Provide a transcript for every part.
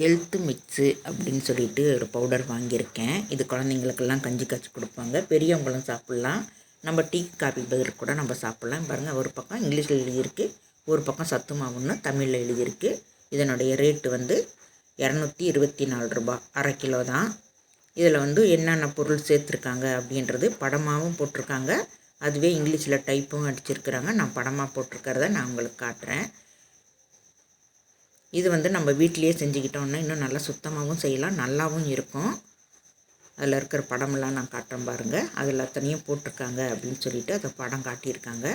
Health mix அப்படின்னு சொல்லிட்டு ஒரு பவுடர் வாங்கியிருக்கேன். இது குழந்தைங்களுக்கெல்லாம் கஞ்சி காய்ச்சி கொடுப்பாங்க. பெரியவங்களும் சாப்பிட்லாம். நம்ம டீ காபி பதில் கூட நம்ம சாப்பிட்லாம். பாருங்கள் ஒரு பக்கம் இங்கிலீஷில் எழுதியிருக்கு ஒரு பக்கம் சத்து மாவுன்னு தமிழில் எழுதியிருக்கு. இதனுடைய ரேட்டு வந்து இரநூத்தி இருபத்தி நாலு ரூபா அரை கிலோ தான். இதில் வந்து என்னென்ன பொருள் சேர்த்துருக்காங்க அப்படின்றது படமாகவும் போட்டிருக்காங்க. அதுவே இங்கிலீஷில் டைப்பும் அடிச்சிருக்கிறாங்க. நான் படமாக போட்டிருக்கிறத நான் உங்களுக்கு காட்டுறேன். இது வந்து நம்ம வீட்டிலையே செஞ்சுக்கிட்டோம்னா இன்னும் நல்லா சுத்தமாகவும் செய்யலாம் நல்லாவும் இருக்கும். அதில் இருக்கிற படமெல்லாம் நான் காட்டுறேன் பாருங்கள் அதில் அத்தனையும் போட்டிருக்காங்க அப்படின்னு சொல்லிட்டு அதை படம் காட்டியிருக்காங்க.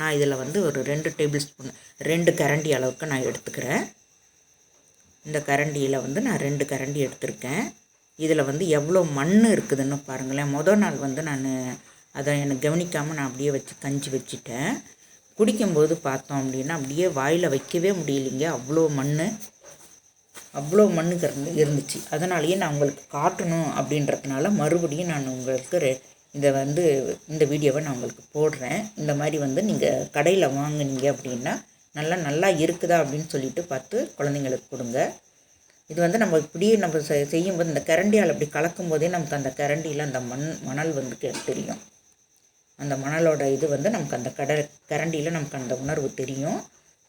நான் இதில் வந்து ஒரு ரெண்டு டேபிள் ஸ்பூன் ரெண்டு கரண்டி அளவுக்கு நான் எடுத்துக்கிறேன். இந்த கரண்டியில் வந்து நான் ரெண்டு கரண்டி எடுத்திருக்கேன். இதில் வந்து எவ்வளோ மண் இருக்குதுன்னு பாருங்களேன். மொதல் நாள் வந்து நான் அதை எனக்கு கவனிக்காமல் நான் அப்படியே வச்சு கஞ்சி வச்சுட்டேன். குடிக்கும்போது பார்த்தோம் அப்படின்னா அப்படியே வாயில் வைக்கவே முடியலைங்க. அவ்வளோ மண் அவ்வளோ மண்ணுக்கு இருந்து இருந்துச்சு. அதனாலேயே நான் உங்களுக்கு காட்டணும் அப்படின்றதுனால மறுபடியும் நான் உங்களுக்கு ரெ இதை வந்து இந்த வீடியோவை நான் உங்களுக்கு போடுறேன். இந்த மாதிரி வந்து நீங்கள் கடையில் வாங்குனீங்க அப்படின்னா நல்லா நல்லா இருக்குதா அப்படின்னு சொல்லிட்டு பார்த்து குழந்தைங்களுக்கு கொடுங்க. இது வந்து நம்ம இப்படியே நம்ம செ- செய்யும்போது இந்த கரண்டியால் அப்படி கலக்கும் போதே நமக்கு அந்த கரண்டியில் அந்த மண் மணல் வந்து தெரியும். அந்த மணலோட இது வந்து நமக்கு அந்த கட கரண்டியில் நமக்கு அந்த உணர்வு தெரியும்.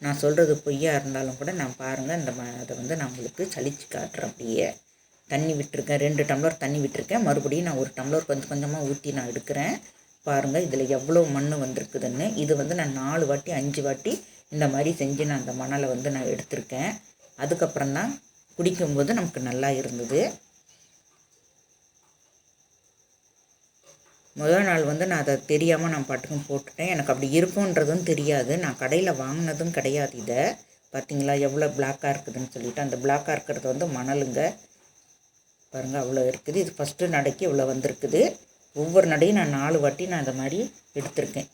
நான் சொல்கிறது பொய்யா இருந்தாலும் கூட நான் பாருங்கள் அந்த ம அதை வந்து நான் உங்களுக்கு சளிச்சு காட்டுறேன் அப்படியே. தண்ணி விட்டுருக்கேன் ரெண்டு டம்ளர் தண்ணி விட்டுருக்கேன். மறுபடியும் நான் ஒரு டம்ளர் கொஞ்சம் கொஞ்சமாக ஊற்றி நான் எடுக்கிறேன். பாருங்கள் இதில் எவ்வளோ மண் வந்திருக்குதுன்னு. இது வந்து நான் நாலு வாட்டி அஞ்சு வாட்டி இந்த மாதிரி செஞ்சு நான் அந்த மணலை வந்து நான் எடுத்திருக்கேன். அதுக்கப்புறம் தான் குடிக்கும்போது நமக்கு நல்லா இருந்தது. முதல் நாள் வந்து நான் அதை தெரியாமல் நான் பாட்டுக்கும் போட்டுட்டேன். எனக்கு அப்படி இருக்குன்றதும் தெரியாது. நான் கடையில் வாங்கினதும் கிடையாது இதை. பார்த்தீங்களா எவ்வளோ பிளாக்காக இருக்குதுன்னு சொல்லிட்டு அந்த பிளாக்காக இருக்கிறது வந்து மணலுங்க. பாருங்கள் அவ்வளோ இருக்குது. இது ஃபஸ்ட்டு நடைக்கு இவ்வளோ வந்திருக்குது. ஒவ்வொரு நடையும் நான் நாலு வாட்டி நான் இந்த மாதிரி எடுத்திருக்கேன்.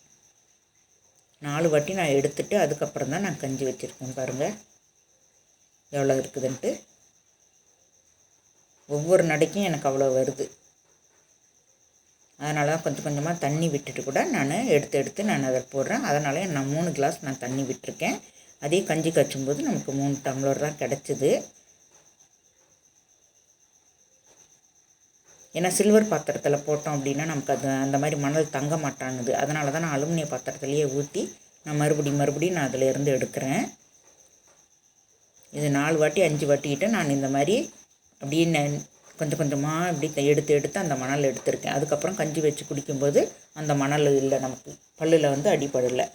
நாலு வாட்டி நான் எடுத்துட்டு அதுக்கப்புறம் தான் நான் கஞ்சி வச்சுருக்கேன் பாருங்கள் எவ்வளோ இருக்குதுன்ட்டு. ஒவ்வொரு நடைக்கும் எனக்கு அவ்வளோ வருது. அதனால தான் கொஞ்சம் கொஞ்சமாக தண்ணி விட்டுட்டு கூட நான் எடுத்து எடுத்து நான் அதை போடுறேன். அதனால் நான் மூணு கிளாஸ் நான் தண்ணி விட்டுருக்கேன். அதே கஞ்சி காய்ச்சும்போது நமக்கு மூணு டம்ளர் தான் கிடச்சிது. ஏன்னா சில்வர் பாத்திரத்தில் போட்டோம் அப்படின்னா நமக்கு அது அந்த மாதிரி மணல் தங்க மாட்டானுது. அதனால தான் நான் அலுமினிய பாத்திரத்துலேயே ஊற்றி நான் மறுபடியும் மறுபடியும் நான் அதில் இருந்து எடுக்கிறேன். இது நாலு வாட்டி அஞ்சு வாட்டிக்கிட்ட நான் இந்த மாதிரி அப்படியே கொஞ்சம் கொஞ்சமாக இப்படி எடுத்து எடுத்து அந்த மணல் எடுத்திருக்கேன். அதுக்கப்புறம் கஞ்சி வச்சு குடிக்கும்போது அந்த மணல் இல்லை நமக்கு பல்லில் வந்து அடிபடலை.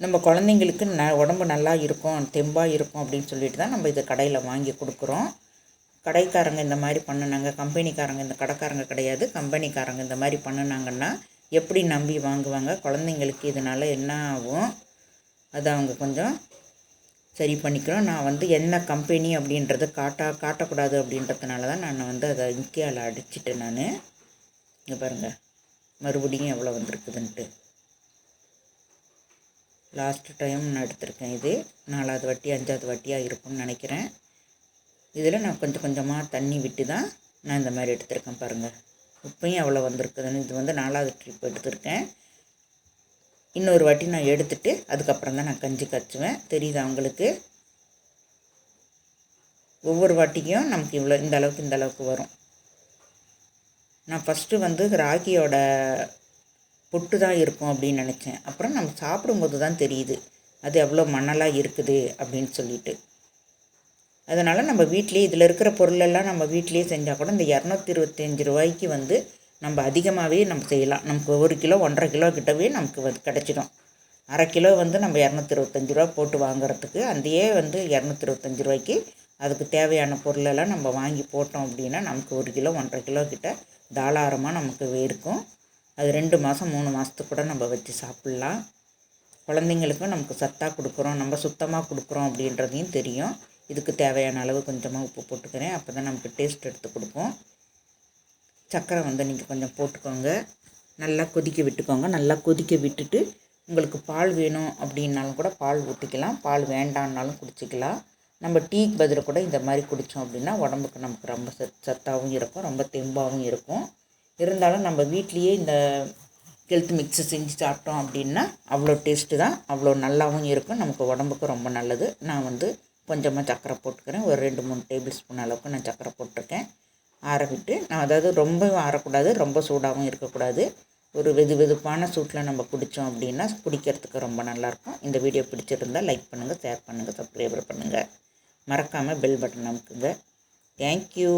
நம்ம குழந்தைங்களுக்கு ந உடம்பு நல்லா இருக்கும் தெம்பாக இருக்கும் அப்படின்னு சொல்லிட்டு தான் நம்ம இதை கடையில் வாங்கி கொடுக்குறோம். கடைக்காரங்க இந்த மாதிரி பண்ணுனாங்க கம்பெனிக்காரங்க இந்த கடைக்காரங்க கிடையாது கம்பெனிக்காரங்க இந்த மாதிரி பண்ணுனாங்கன்னா எப்படி நம்பி வாங்குவாங்க? குழந்தைங்களுக்கு இதனால் என்ன ஆகும்? அது அவங்க கொஞ்சம் சரி பண்ணிக்கிறோம். நான் வந்து என்ன கம்பெனி அப்படின்றத காட்டா காட்டக்கூடாது அப்படின்றதுனால தான் நான் வந்து அதை இங்கியால் அடிச்சிட்டேன் நான். இங்கே பாருங்கள் மறுபடியும் எவ்வளோ வந்திருக்குதுன்ட்டு. லாஸ்ட் டைம் நான் எடுத்திருக்கேன் இது. நாலாவது வாட்டி அஞ்சாவது வாட்டியாக இருக்கும்னு நினைக்கிறேன். இதில் நான் கொஞ்சம் கொஞ்சமாக தண்ணி விட்டு தான் நான் இந்த மாதிரி எடுத்திருக்கேன் பாருங்கள் இப்பயும் எவ்வளோ வந்திருக்குதுன்னு இது வந்து நாலாவது ட்ரிப் எடுத்திருக்கேன். இன்னொரு வாட்டி நான் எடுத்துட்டு அதுக்கப்புறம் தான் நான் கஞ்சி காய்ச்சுவேன். தெரியுதா உங்களுக்கு? ஒவ்வொரு வாட்டிக்கும் நமக்கு இவ்வளோ இந்த அளவுக்கு இந்த அளவுக்கு வரும். நான் ஃபஸ்ட்டு வந்து ராகியோட பொட்டு தான் இருக்கும் அப்படின்னு நினச்சேன். அப்புறம் நம்ம சாப்பிடும்போது தான் தெரியுது. அது எவ்வளோ மணலாக இருக்குது அப்படின்னு சொல்லிட்டு. அதனால் நம்ம வீட்டிலே இதில் இருக்கிற பொருளெல்லாம் நம்ம வீட்டிலேயே செஞ்சால் கூட இந்த இரநூத்தி இருபத்தஞ்சி ரூபாய்க்கு வந்து நம்ம அதிகமாகவே நம்ம செய்யலாம். நமக்கு ஒரு கிலோ ஒன்றரை கிலோ கிட்டவே நமக்கு வந்து கிடச்சிடும். அரை கிலோ வந்து நம்ம இரநூத்தி இருபத்தஞ்சி ரூபா போட்டு வாங்குறதுக்கு அதையே வந்து இரநூத்தி இருபத்தஞ்சி ரூபாய்க்கு அதுக்கு தேவையான பொருளெல்லாம் நம்ம வாங்கி போட்டோம் அப்படின்னா நமக்கு ஒரு கிலோ ஒன்றரை கிலோ கிட்ட தாளாரமாக நமக்கு இருக்கும். அது ரெண்டு மாதம் மூணு மாதத்துக்கு கூட நம்ம வச்சு சாப்பிட்லாம். குழந்தைங்களுக்கும் நமக்கு சத்தாக கொடுக்குறோம் நம்ம சுத்தமாக கொடுக்குறோம் அப்படின்றதையும் தெரியும். இதுக்கு தேவையான அளவு கொஞ்சமாக உப்பு போட்டுக்கிறேன். அப்போ தான் நமக்கு டேஸ்ட் எடுத்து கொடுக்கும் சர்க்கரை வந்து நீங்கள் கொஞ்சம் போட்டுக்கோங்க. நல்லா கொதிக்க விட்டுக்கோங்க. நல்லா கொதிக்க விட்டுட்டு உங்களுக்கு பால் வேணும் அப்படின்னாலும் கூட பால் ஊற்றிக்கலாம் பால் வேண்டான்னாலும் குடிச்சிக்கலாம். நம்ம டீக்கு பதில் கூட இந்த மாதிரி குடித்தோம் அப்படின்னா உடம்புக்கு நமக்கு ரொம்ப சத் சத்தாகவும் இருக்கும். ரொம்ப தெம்பாகவும் இருக்கும். இருந்தாலும் நம்ம வீட்லேயே இந்த ஹெல்த் மிக்ஸு செஞ்சு சாப்பிட்டோம் அப்படின்னா அவ்வளோ டேஸ்ட்டு தான். அவ்வளோ நல்லாவும் இருக்கும். நமக்கு உடம்புக்கு ரொம்ப நல்லது. நான் வந்து கொஞ்சமாக சர்க்கரை போட்டுக்கிறேன். ஒரு ரெண்டு மூணு டேபிள் ஸ்பூன் அளவுக்கு நான் சர்க்கரை போட்டிருக்கேன். ஆற விட்டு நான் அதாவது ரொம்ப ஆறக்கூடாது ரொம்ப சூடாகவும் இருக்கக்கூடாது. ஒரு வெது வெதுப்பான சூட்டில் நம்ம குடித்தோம் அப்படின்னா குடிக்கிறதுக்கு ரொம்ப நல்லாயிருக்கும். இந்த வீடியோ பிடிச்சிருந்தால் லைக் பண்ணுங்கள் ஷேர் பண்ணுங்கள் சப்ஸ்கிரைபர் பண்ணுங்கள் மறக்காமல் பெல் பட்டன் அமுக்குங்க. தேங்க்யூ.